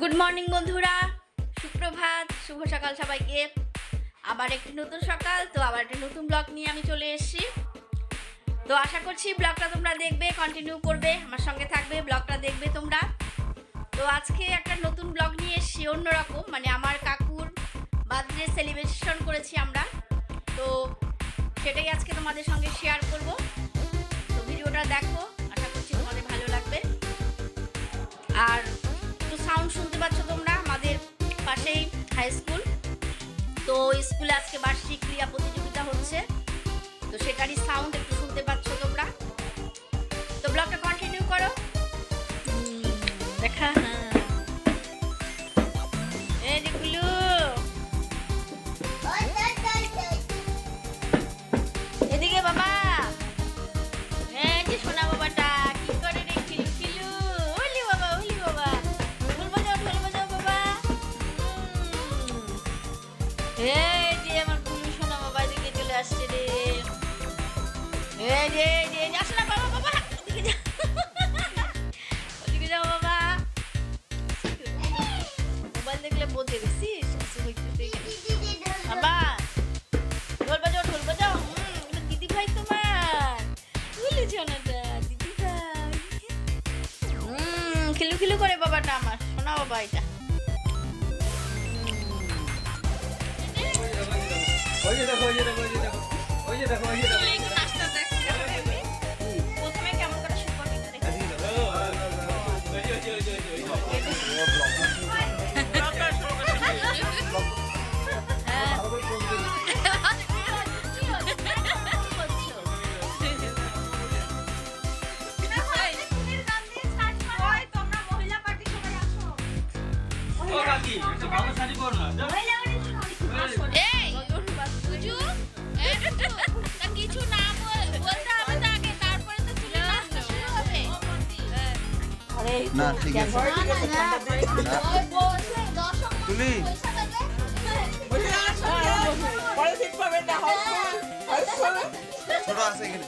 Good morning বন্ধুরা। সুপ্রভাত, শুভ সকাল সবাইকে। আবার একটি নতুন সকাল, তো আবার একটি নতুন ব্লগ নিয়ে আমি চলে এসেছি। তো আশা করছি ব্লগটা তোমরা দেখবে কন্টিনিউ করবে, আমার সঙ্গে থাকবে, ব্লগটা দেখবে তোমরা। তো আজকে একটা নতুন ব্লগ নিয়ে এসেছি, অন্যরকম। মানে আমার কাকুর বার্থডে সেলিব্রেশন করেছি আমরা। তো সেটাই আজকে তোমাদের সঙ্গে শেয়ার করব। তো ভিডিওটা দেখো। chegar em Sound সোনাটা দিদি হুম খিলু খিলু করে বাবাটা আমার। শোনা বাবা এটা। ওই যে দেখো ওই যে দেখো ওই যে দেখো ওই যে দেখ। কিছু না বলতে হবে তো আগে তারপরে তো চুলে নাচটা হবে না ঠিক আছে তুলি ছোট আছে এখানে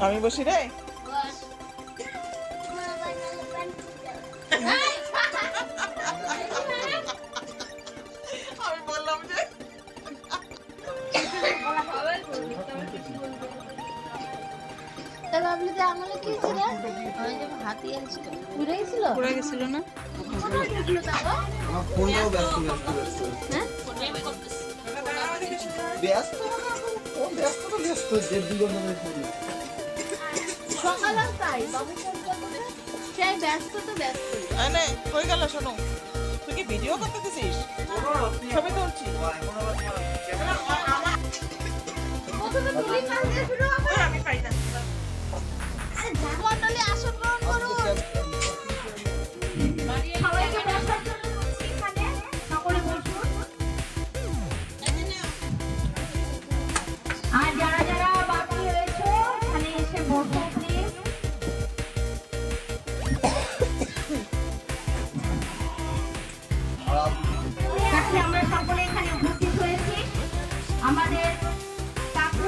আমি বসি রে। আমি বললাম যে পড়ে গেছিল না? আমার ফোনটাও ব্যস্ত ব্যস্ত ব্যস্ত ব্যস্ত ব্যস্ত তো নে কই গেল শোনো তুই কি ভিডিও করতেছিস? ছবি তুলছি ওই আমি পাই না।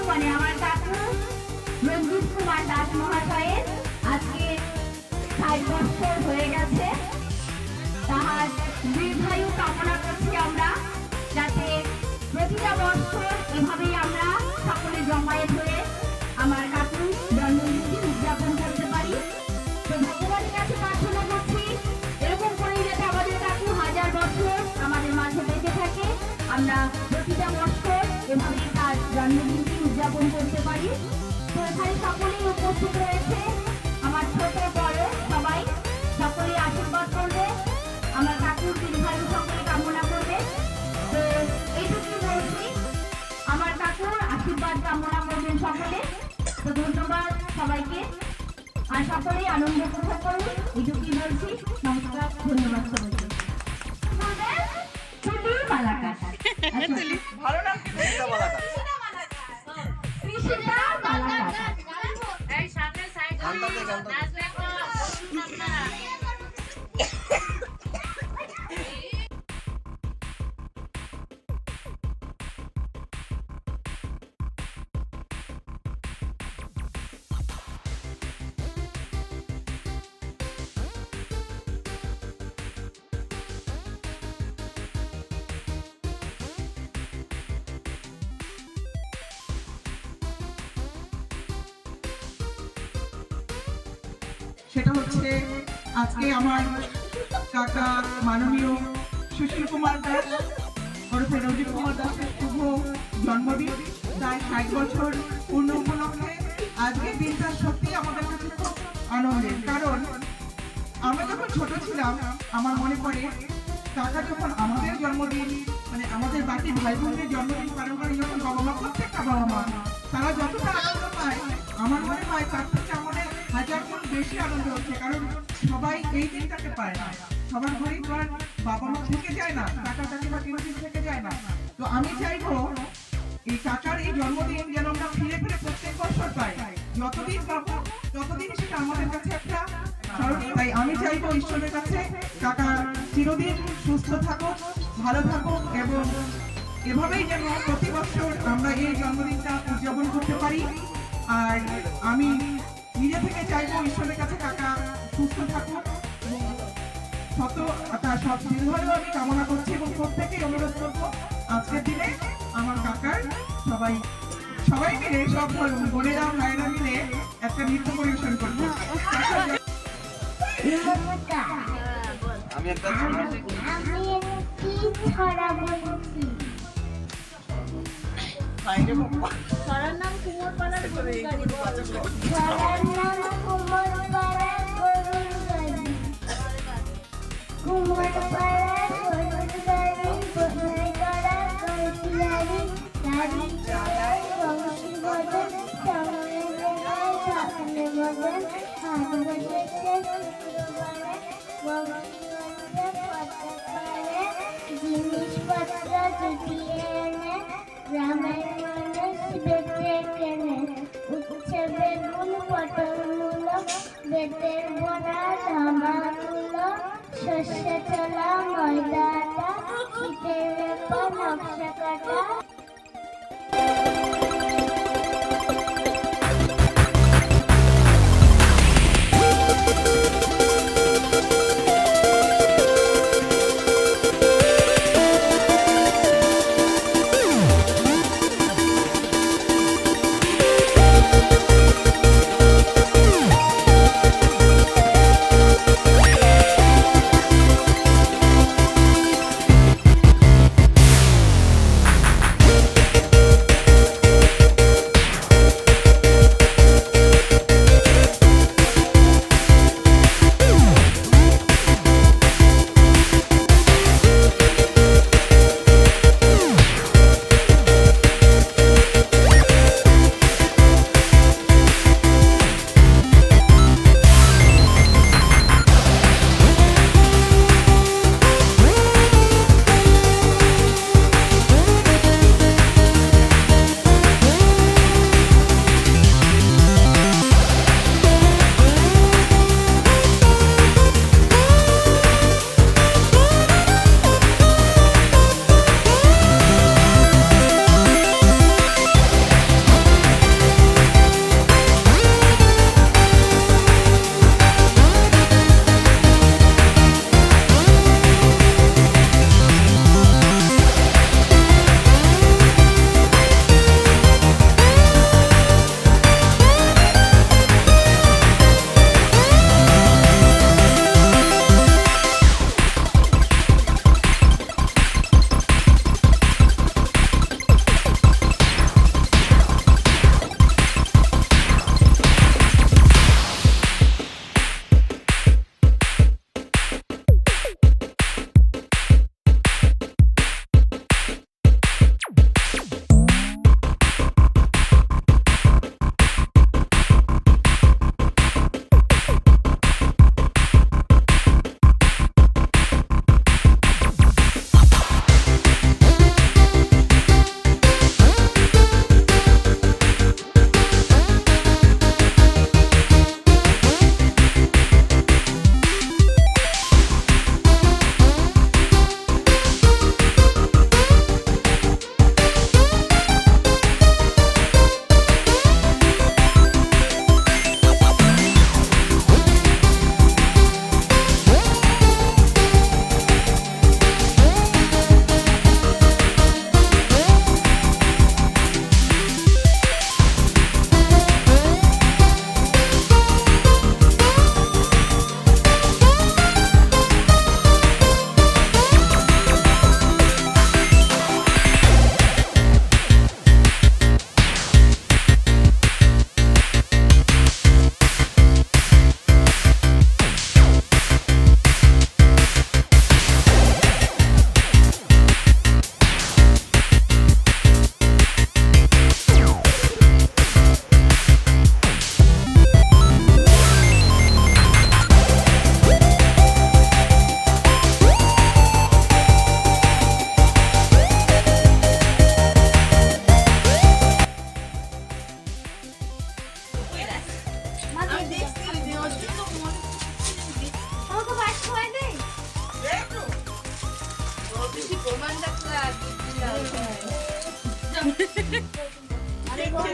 মানে আমার কাকু রঞ্জিত কুমার দাস মহাশয়ের আজকে ষাট বছর হয়ে গেছে। তাহার দীর্ঘায়ু কামনা করছি আমরা, যাতে প্রতিটা বছর এভাবেই আমরা সকলে জমায়েত হয়ে আমার কাকু জন্মদিনটি উদযাপন করতে পারি। তো ভগবানের কাছে প্রার্থনা করছি, এরকম করেই যাতে আমাদের কাকু হাজার বছর আমাদের মাঝে বেঁচে থাকে। আমরা প্রতিটা বছর এভাবেই তার জন্মদিনটি করতে পারি। তো এখানে সকলেই উপস্থিত রয়েছে আমার ছোট বড় সবাই। সকলেই আশীর্বাদ করবে। আমার কাকুর দীর্ঘায়ু সকলে কামনা করবে। তো এইটুকুই বলছি। আমার কাকুর আশীর্বাদ কামনা করবেন সকলে। তো ধন্যবাদ সবাইকে। আর সকলেই আনন্দ উপভোগ করুন। এইটুকুই বলছি। নমস্কার ধন্যবাদ সবাইকে। ভালো সেটা হচ্ছে আজকে আমার কাকা মাননীয় সুশীল কুমার দাস ওরফে রঞ্জিত কুমার দাসের শুভ জন্মদিন। প্রায় ষাট বছর পূর্ণ উপলক্ষে আজকের দিনটা সত্যি আমাদের কাছে খুব আনন্দের। কারণ আমরা যখন ছোট ছিলাম, আমার মনে পড়ে কাকা যখন আমাদের জন্মদিন মানে আমাদের বাকি ভাই বোনদের জন্মদিন পালন করে, যখন বাবা মা, প্রত্যেকটা বাবা মা, তারা যতটা আনন্দ পায়, আমার মনে হয় তার থেকে আমাদের হাজার গুণ বেশি আনন্দ হচ্ছে, কারণ সবাই এই দিনটাকে পায় না। সবার ঘরেই তো আর বাবা মা থেকে যায় না, কাকা কাকিমা কেউ কেউ থেকে যায় না। তো আমি চাইব এই কাকার এই জন্মদিন যেন আমরা ফিরে ফিরে প্রত্যেক বছর পাই। যতদিন পাবো, ততদিন সেটা আমাদের কাছে একটা স্মরণ। তাই আমি চাইব ঈশ্বরের কাছে কাকা চিরদিন সুস্থ থাকুক, ভালো থাকুক এবং এভাবেই যেন প্রতি বছর আমরা এই জন্মদিনটা উদযাপন করতে পারি। আর আমি নিজে থেকে চাইব ঈশ্বরের কাছে কাকা সুস্থ থাকুক এবং শত তার সব দীর্ঘায়ু আমি কামনা করছি এবং প্রত্যেকেই অনুরোধ করব আজকের দিনে আমার কাকার সবাই সবাই মিলে সব বোনেরা ভাইয়েরা মিলে একটা নৃত্য পরিবেশন করব। আমি একটা আমি একটি ছড়া বলছি? বাইরে বাবা। ছড়ার নাম কুমোর গরুর গাড়ি। ছড়ার নাম কুমোর গরুর গাড়ি। কুমোর গরুর গাড়ি বোঝাই করা গাড়ি গাড়ি চড়াই বংশী বদন সময় বেলায় স্বপ্নে বদন। হাত বসেছে বংশী বদনে পথে পারে জিনিসপত্র জুটিয়ে এনে গ্রামের মানুষ বেঁচে কেনে উচ্ছে বেগুন পটল মূলো বেতের বড়া ধামাগুলো শস্য চলা ময়দাটা, শীতের নকশা কাটা।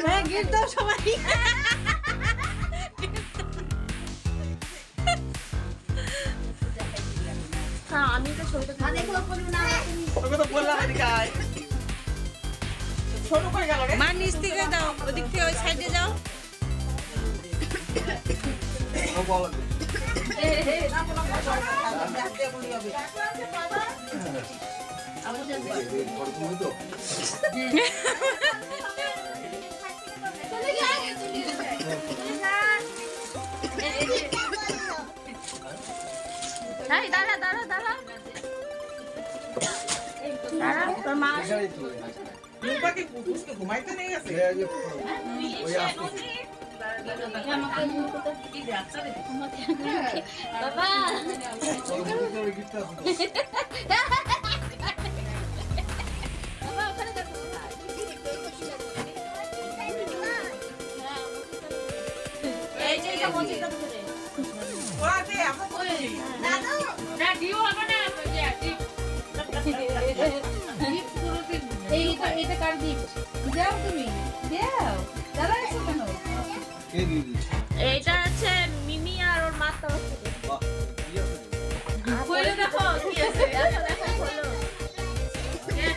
হ্যাঁ গিফট দাও সবাই। আমি তো ছবিটা না দেখো বলব না তোকে তো বললাম এদিকে আয় ছোট করে গেল রে। মা নিচ থেকে দাও ওদিক থেকে ওই সাইডে যাও। ও এই দাঁড়া দাঁড়া দাঁড়া। দাঁড়া তোর মা এখানেই তো। রূপা কি পুতুসকে ঘুমাইতে নিয়ে গেছে? যে ওই আসতে বাবা। এই যে এটা এটা কার গিফট দাও তুমি। দাও দাদা এসো কেন? এইটা হচ্ছে মিমি আর ওর মা তরফ থেকে আছে? খুলে দেখো কি আছে? দেখো দেখো খোলো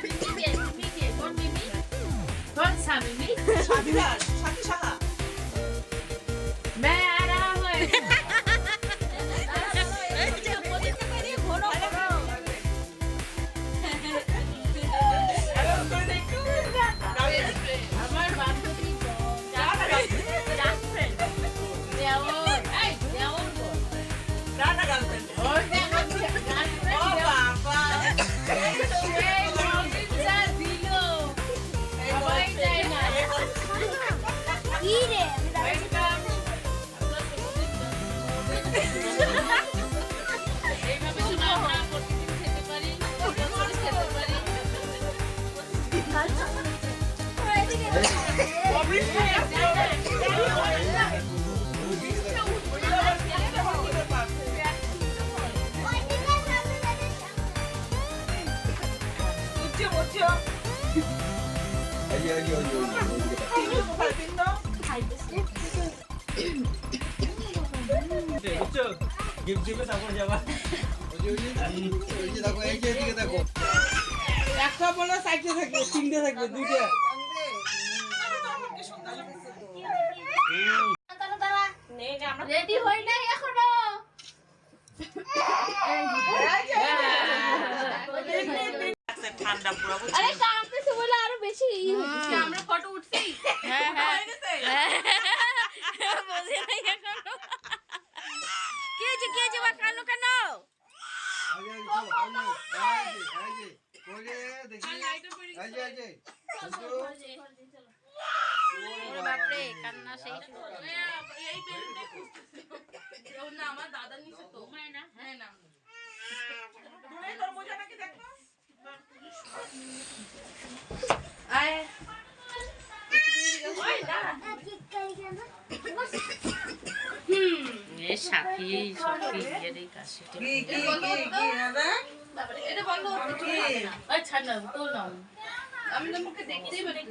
মিমি কে? মিমি কে? কোন মিমি? কোন সা মিমি? এই যে এই যে ওই যে, ওই যে, ওই যে। কোথায় তিন বুঝছ গিফট দিবে তারপর যাবা ওই যে, ওই যে, ওই যে দেখো এই যে এদিকে দেখো একটা বলে সাইডে থাকবে তিনটে থাকবে দুইটা রেডি হই নাই এখনও ঠান্ডা পুরো আরে আরও বেশি হচ্ছে। আমরা ফটো উঠছি হ্যাঁ হ্যাঁ। বোঝে নাই এখনও। কি হয়েছে কি হয়েছে? বা কানো? কেন দেখি। বাপরে কান্না সেই। শুরু তোর মোজা নাকি দেখো এ সাথী সত্যি বিয়ের এই কাশি আমি তো মুখে দেখতেই পারি